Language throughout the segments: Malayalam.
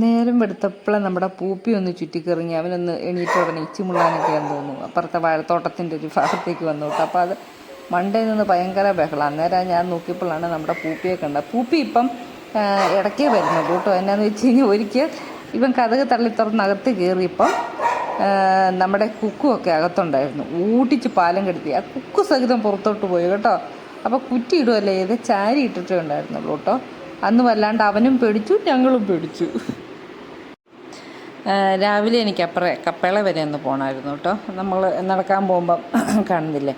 നേരം വെടുത്തപ്പോഴെ നമ്മുടെ പൂപ്പി ഒന്ന് ചുറ്റിക്കറിങ്ങി അവനൊന്ന് എണീറ്റ് ഉടനെ ഇച്ചിമുള്ളാനൊക്കെയാന്ന് തോന്നുന്നു. അപ്പുറത്തെ വാഴത്തോട്ടത്തിന്റെ ഒരു ഭാഗത്തേക്ക് വന്നു കേട്ടോ. അപ്പോൾ അത് മണ്ടയിൽ നിന്ന് ഭയങ്കര ബഹളം. അന്നേരം ഞാൻ നോക്കിയപ്പോഴാണ് നമ്മുടെ പൂപ്പിയെ കണ്ടത്. പൂപ്പി ഇപ്പം ഇടയ്ക്കേ വരുന്നത് കേട്ടോ. എന്നാന്ന് വെച്ച് കഴിഞ്ഞാൽ ഒരിക്കൽ ഇവൻ കഥക് തള്ളി തുറന്ന് അകത്ത് കയറിയപ്പം നമ്മുടെ കുക്കുമൊക്കെ അകത്തുണ്ടായിരുന്നു. ഊട്ടിച്ച് പാലം കെടുത്തി. ആ കുക്കു സഹിതം പുറത്തോട്ട് പോയി കേട്ടോ. അപ്പോൾ കുറ്റി ഇടുമല്ലേ ഏത് ചാരി ഇട്ടിട്ടേ ഉണ്ടായിരുന്നുള്ളൂ കേട്ടോ. അന്ന് വല്ലാണ്ട് അവനും പേടിച്ചു ഞങ്ങളും പേടിച്ചു. രാവിലെ എനിക്ക് അപ്പുറം കപ്പേള വരെ ഒന്ന് പോകണമായിരുന്നു കേട്ടോ. നമ്മൾ നടക്കാൻ പോകുമ്പം കാണുന്നില്ലേ?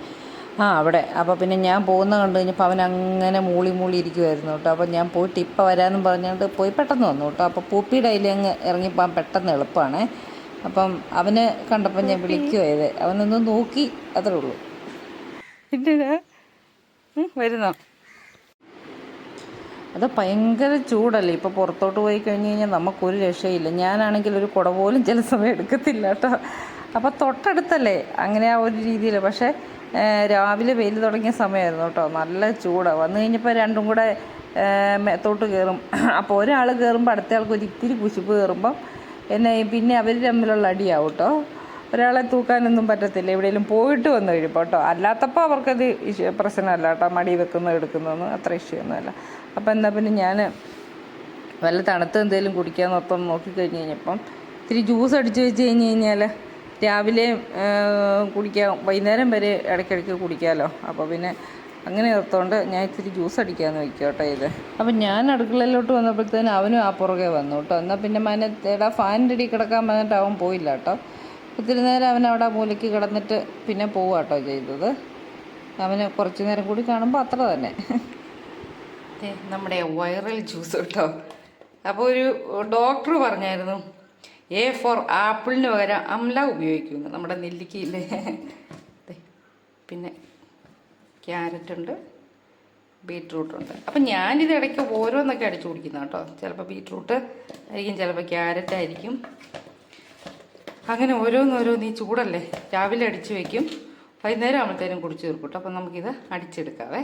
ആ അവിടെ. അപ്പോൾ പിന്നെ ഞാൻ പോകുന്ന കണ്ടു കഴിഞ്ഞപ്പോൾ അവൻ അങ്ങനെ മൂളി മൂളി ഇരിക്കുമായിരുന്നു കേട്ടോ. അപ്പോൾ ഞാൻ പോയിട്ട് ഇപ്പം വരാമെന്നും പറഞ്ഞുകൊണ്ട് പോയി പെട്ടെന്ന് വന്നു കേട്ടോ. അപ്പോൾ പൂപ്പിയുടെ അതിൽ അങ്ങ് ഇറങ്ങിപ്പോകാൻ പെട്ടെന്ന് എളുപ്പമാണ് അപ്പം അവന് കണ്ടപ്പോൾ ഞാൻ വിളിക്കുമായത് അവനൊന്ന് നോക്കി അത്രേ ഉള്ളൂ. വരുന്നോ? അത് ഭയങ്കര ചൂടല്ലേ? ഇപ്പോൾ പുറത്തോട്ട് പോയി കഴിഞ്ഞ് കഴിഞ്ഞാൽ നമുക്കൊരു രക്ഷയില്ല. ഞാനാണെങ്കിൽ ഒരു കുട പോലും ചില സമയം എടുക്കത്തില്ല കേട്ടോ അപ്പോൾ തൊട്ടടുത്തല്ലേ? അങ്ങനെ ആ ഒരു രീതിയിൽ പക്ഷേ രാവിലെ വെയിൽ തുടങ്ങിയ സമയമായിരുന്നു കേട്ടോ നല്ല ചൂടാണ് വന്നു കഴിഞ്ഞപ്പോൾ രണ്ടും കൂടെ മേത്തോട്ട് കയറും അപ്പോൾ ഒരാൾ കയറുമ്പോൾ അടുത്ത ആൾക്ക് ഒരു ഇത്തിരി കുശിപ്പ് കയറുമ്പം എന്നെ പിന്നെ അവർ തമ്മിലുള്ള അടിയാവും കേട്ടോ ഒരാളെ തൂക്കാനൊന്നും പറ്റത്തില്ല. എവിടെയെങ്കിലും പോയിട്ട് വന്നു കഴിയുമ്പോൾ കേട്ടോ. അല്ലാത്തപ്പോൾ അവർക്കത് പ്രശ്നമല്ല കേട്ടോ. മടി വെക്കുന്നത് എടുക്കുന്നതൊന്നും അത്ര ഇഷ്യൂ ഒന്നുമല്ല അപ്പോൾ എന്നാൽ പിന്നെ ഞാൻ വല്ല തണുത്ത് എന്തെങ്കിലും കുടിക്കാൻ നോക്കി നോക്കിക്കഴിഞ്ഞ് കഴിഞ്ഞപ്പം ഇത്തിരി ജ്യൂസ് അടിച്ച് വെച്ച് കഴിഞ്ഞ് കഴിഞ്ഞാൽ രാവിലെ കുടിക്കാം വൈകുന്നേരം വരെ ഇടയ്ക്കിടയ്ക്ക് കുടിക്കാമല്ലോ അപ്പോൾ പിന്നെ അങ്ങനെ ഓർത്തോണ്ട് ഞാൻ ഇത്തിരി ജ്യൂസ് അടിക്കാമെന്ന് വയ്ക്കും കേട്ടോ ഇത്. അപ്പം ഞാൻ അടുക്കളയിലോട്ട് വന്നപ്പോഴത്തേനും അവനും ആ പുറകെ വന്നു കേട്ടോ. എന്നാൽ പിന്നെ മനത്തേടാ ഫാനിന്റെ അടി കിടക്കാൻ വന്നിട്ട് അവൻ പോയില്ല കേട്ടോ. ഒത്തിരി നേരം അവൻ അവിടെ മൂലയ്ക്ക് കിടന്നിട്ട് പിന്നെ പോവുക കേട്ടോ ചെയ്തത്. അവന് കുറച്ച് നേരം കൂടി കാണുമ്പോൾ അത്ര തന്നെ. നമ്മുടെ വൈറൽ ജ്യൂസ് കേട്ടോ. അപ്പോൾ ഒരു ഡോക്ടർ പറഞ്ഞായിരുന്നു എ ഫോർ ആപ്പിളിന് പകരം അംല ഉപയോഗിക്കുന്നു നമ്മുടെ നെല്ലിക്കയില്ലേ പിന്നെ ക്യാരറ്റ് ഉണ്ട് ബീട്രൂട്ട് ഉണ്ട്. അപ്പം ഞാനിത് ഇടയ്ക്ക് ഓരോന്നൊക്കെ അടിച്ചു കുടിക്കുന്ന കേട്ടോ. ചിലപ്പോൾ ബീട്രൂട്ട് ആയിരിക്കും ചിലപ്പോൾ ക്യാരറ്റ് ആയിരിക്കും. അങ്ങനെ ഓരോന്നോരോ നീ ചൂടല്ലേ? രാവിലെ അടിച്ചു വയ്ക്കും വൈകുന്നേരം ആകുമ്പോഴത്തേനും കുടിച്ച് തീർക്കും അപ്പം നമുക്കിത് അടിച്ചെടുക്കാവേ.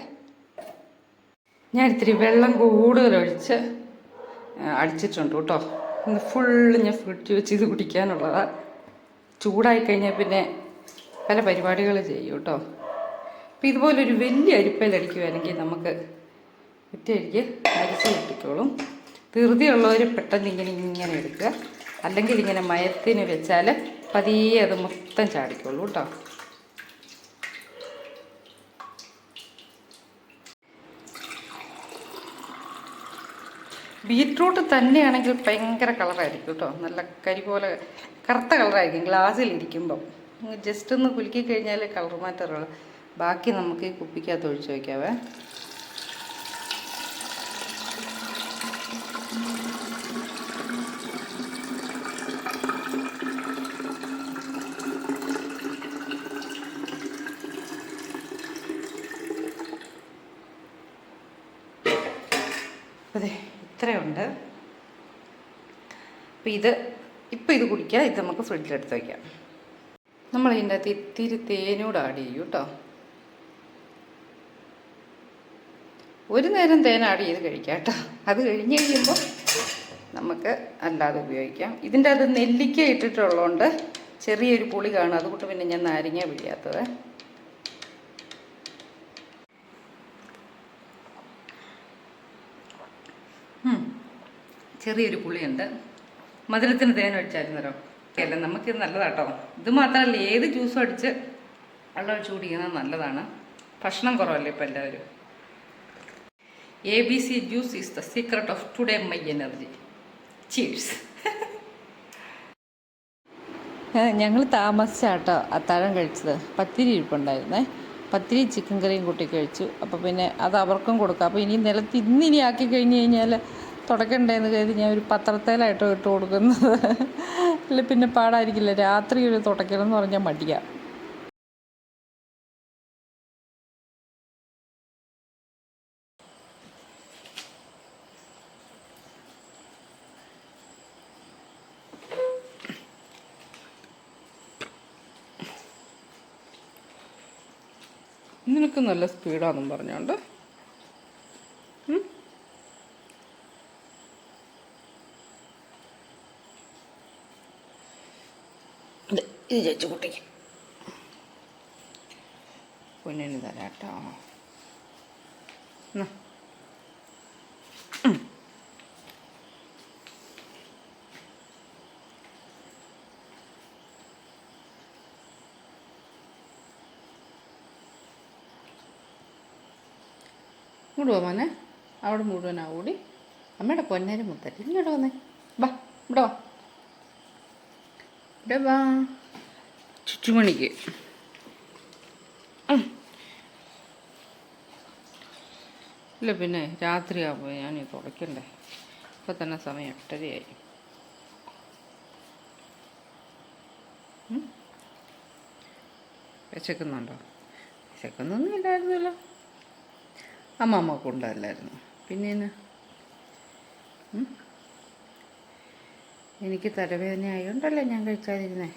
ഞാൻ ഇത്തിരി വെള്ളം കൂടുതൽ ഒഴിച്ച് അടിച്ചിട്ടുണ്ട് കേട്ടോ ഇന്ന് ഫുള്ള് ഞാൻ ഫ്രിഡ്ജ് വെച്ച് ഇത് കുടിക്കാനുള്ളതാണ് ചൂടായി കഴിഞ്ഞാൽ പിന്നെ പല പരിപാടികൾ ചെയ്യും കേട്ടോ അപ്പം ഇതുപോലൊരു വലിയ അരിപ്പയിൽ അടിക്കുവാണെങ്കിൽ നമുക്ക് ഒറ്റയടിക്ക് അരിച്ച് കിട്ടിക്കോളും ധൃതിയുള്ളവർ പെട്ടെന്ന് ഇങ്ങനെ ഇങ്ങനെ എടുക്കുക. അല്ലെങ്കിൽ ഇങ്ങനെ മയത്തിന് വെച്ചാൽ പതിയെ അത് മൊത്തം ചാടിക്കോളൂ കേട്ടോ. ബീറ്റ്റൂട്ട് തന്നെയാണെങ്കിൽ ഭയങ്കര കളറായിരിക്കും കേട്ടോ. നല്ല കരി പോലെ കറുത്ത കളറായിരിക്കും ഗ്ലാസ്സിലിരിക്കുമ്പം ജസ്റ്റ് ഒന്ന് കുലുക്കി കഴിഞ്ഞാൽ കളർ മാറ്ററുള്ളൂ. ബാക്കി നമുക്ക് ഈ കുപ്പിക്കകത്ത് ഒഴിച്ച് വയ്ക്കാവേ അതെ ഇത്രയുണ്ട് അപ്പോൾ ഇത് ഇപ്പോൾ ഇത് കുടിക്കുക ഇത് നമുക്ക് ഫ്രിഡ്ജിലെടുത്ത് വയ്ക്കാം നമ്മൾ ഇതിന്റെ അകത്ത് ഇത്തിരി തേനൂടെ ആഡ് ചെയ്യും കേട്ടോ. ഒരു നേരം തേൻ ആഡ് ചെയ്ത് കഴിക്കാം കേട്ടോ. അത് കഴിഞ്ഞ് കഴിയുമ്പോൾ നമുക്ക് അല്ലാതെ ഉപയോഗിക്കാം. ഇതിന്റെ അത് നെല്ലിക്ക ഇട്ടിട്ടുള്ളതുകൊണ്ട് ചെറിയൊരു പുളി കാണും. അതുകൊണ്ട് പിന്നെ ഞാൻ നാരങ്ങ പിഴിയാത്തത്. ചെറിയൊരു പുളിയുണ്ട്. മധുരത്തിന് തേൻ ഒഴിച്ചായിരുന്നല്ലോ അല്ല? നമുക്ക് നല്ലതാട്ടോ. ഇത് മാത്രമല്ല ഏത് ജ്യൂസും അടിച്ച് വെള്ളം ഒഴിച്ച് കുടിക്കുന്നത് നല്ലതാണ്. ഭക്ഷണം കുറവല്ലേ ഇപ്പം എല്ലാവരും? A B C juice is the secret of today my energy cheers ഞങ്ങൾ താമസിച്ചാട്ടോ അത്താഴം കഴിച്ചത്. പത്തിരി ഇരിപ്പുണ്ടായിരുന്നേ. പത്തിരി ചിക്കൻ കറിയും കൂട്ടി കഴിച്ചു. അപ്പോൾ പിന്നെ അത് അവർക്കും കൊടുക്കാം. അപ്പോൾ ഇനി നിലത്ത് ഇന്നിനി ആക്കി കഴിഞ്ഞ് കഴിഞ്ഞാൽ തുടക്കണ്ടേന്ന് കരുതി ഞാൻ ഒരു പത്രത്തേലായിട്ടോ ഇട്ട് കൊടുക്കുന്നത്. അല്ല പിന്നെ പാടായിരിക്കില്ല. രാത്രി ഒരു തുടക്കണം എന്ന് പറഞ്ഞാൽ മടിയ. നിനക്ക് നല്ല സ്പീഡാണെന്നും പറഞ്ഞോണ്ട്. ഇത് ചേച്ചി കുട്ടിക്ക്. പൊന്നിന് തരാം കേട്ടോ. ഇങ്ങോട്ട് പോ മോനെ. അവിടെ മുഴുവനാ കൂടി അമ്മയുടെ പൊന്നേരം മുത്തട്ടി ഇങ്ങോട്ട് വന്നേ. വാ ഇവിടെ വാ. ഇവിടെ വാ. ചുറ്റുമണിക്ക് മണിക്ക്. ഇല്ല പിന്നെ രാത്രിയാകുമ്പോൾ ഞാൻ തുടയ്ക്കണ്ടേ? ഇപ്പം തന്നെ സമയം എട്ടരയായി. വിശക്കുന്നുണ്ടോ വിശക്കുന്നൊന്നും ഇല്ലായിരുന്നല്ലോ. അമ്മ അമ്മ കൊണ്ടല്ലായിരുന്നു പിന്നെ? എനിക്ക് തലവേദന ആയതുകൊണ്ടല്ലേ ഞാൻ കഴിക്കാതിരുന്നേ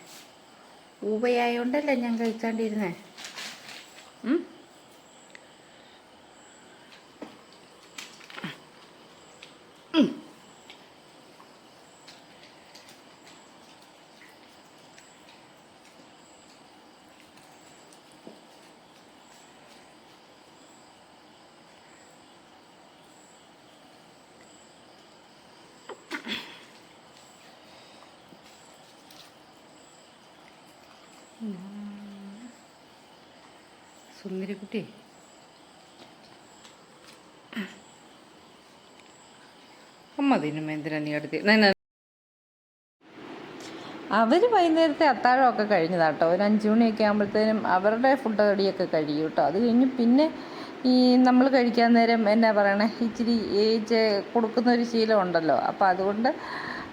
ഊബയായോണ്ടല്ലേ ഞാൻ കഴിക്കാണ്ടിരുന്നേ സുന്ദരിക്കുട്ടി. അമ്മ തിന്നും എന്തിനാ നീ അടുത്ത് അവർ വൈകുന്നേരത്തെ അത്താഴമൊക്കെ കഴിഞ്ഞതാട്ടോ. ഒരു അഞ്ച് മണിയൊക്കെ ആകുമ്പോഴത്തേനും അവരുടെ ഫുഡ് കടിയൊക്കെ കഴിയും കേട്ടോ അത് കഴിഞ്ഞ് പിന്നെ ഈ നമ്മൾ കഴിക്കാൻ നേരം എന്നാ പറയണേ? ഇച്ചിരി കൊടുക്കുന്ന ഒരു ശീലം ഉണ്ടല്ലോ. അപ്പോൾ അതുകൊണ്ട്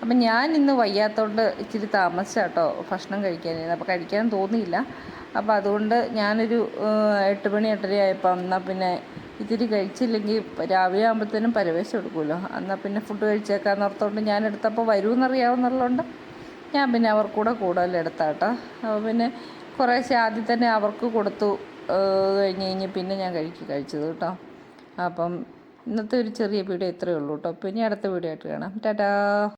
അപ്പം ഞാൻ ഇന്ന് വയ്യാത്തോണ്ട് ഇച്ചിരി താമസിച്ചാട്ടോ ഭക്ഷണം കഴിക്കാനായിരുന്നു. അപ്പോൾ കഴിക്കാൻ തോന്നിയില്ല. അപ്പോൾ അതുകൊണ്ട് ഞാനൊരു എട്ട് മണി എട്ടര ആയപ്പോൾ എന്നാൽ പിന്നെ ഇത്തിരി കഴിച്ചില്ലെങ്കിൽ രാവിലെ ആകുമ്പോഴത്തേനും പരവേശം എടുക്കുമല്ലോ. എന്നാൽ പിന്നെ ഫുഡ് കഴിച്ചേക്കാന്ന് ഓർത്തോണ്ട് ഞാൻ എടുത്തപ്പോൾ വരുമെന്നറിയാവുന്നുള്ളതുകൊണ്ട് ഞാൻ പിന്നെ അവർക്കൂടെ കൂടുതൽ എടുത്താട്ടോ. അപ്പോൾ പിന്നെ കുറേശ്ശെ ആദ്യം തന്നെ അവർക്ക് കൊടുത്തു കഴിഞ്ഞ് കഴിഞ്ഞ് പിന്നെ ഞാൻ കഴിക്കും കഴിച്ചത് കേട്ടോ. അപ്പം ഇന്നത്തെ ഒരു ചെറിയ വീഡിയോ ഇത്രയേ ഉള്ളൂ കേട്ടോ. പിന്നെ അടുത്ത വീഡിയോ ആയിട്ട് കാണാം. ടാറ്റാ!